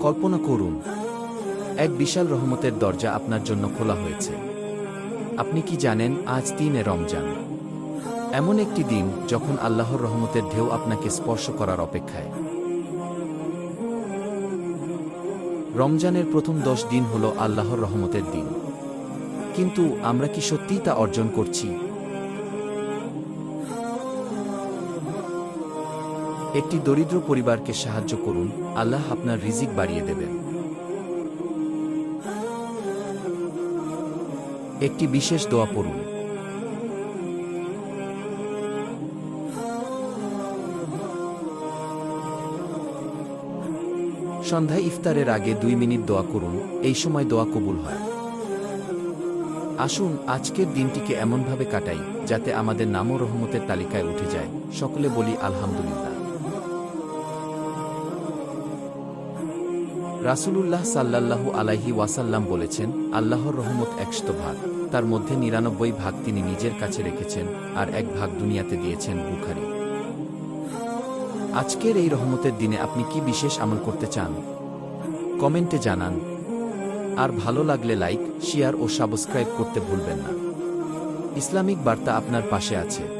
কল্পনা করুন, এক বিশাল রহমতের দরজা আপনার জন্য খোলা হয়েছে। আপনি কি জানেন, আজ তিনে রমজান। এমন একটি দিন যখন আল্লাহর রহমতের ঢেউ আপনাকে স্পর্শ করার অপেক্ষায়। রমজানের প্রথম দশ দিন হল আল্লাহর রহমতের দিন। কিন্তু আমরা কি সত্যিই তা অর্জন করছি? একটি দরিদ্র পরিবারকে সাহায্য করুন, আল্লাহ আপনার রিজিক বাড়িয়ে দেবেন। একটি বিশেষ দোয়া পড়ুন। সন্ধ্যায় ইফতারের আগে দুই মিনিট দোয়া করুন, এই সময় দোয়া কবুল হয়। আসুন, আজকের দিনটিকে এমনভাবে কাটাই, যাতে আমাদের নামও রহমতের তালিকায় উঠে যায়। সকলে বলি, আলহামদুলিল্লাহ। রাসূলুল্লাহ সাল্লাল্লাহু আলাইহি ওয়াসাল্লাম বলেছেন, আল্লাহর রহমত একশত ভাগ তার মধ্যে নিরানব্বই ভাগ তিনি নিজের কাছে রেখেছেন আর এক ভাগ দুনিয়াতে দিয়েছেন বুখারি। আজকের এই রহমতের দিনে আপনি কি বিশেষ আমল করতে চান? কমেন্টে জানান। আর ভালো লাগলে লাইক, শেয়ার ও সাবস্ক্রাইব করতে ভুলবেন না। ইসলামিক বার্তা আপনার পাশে আছে।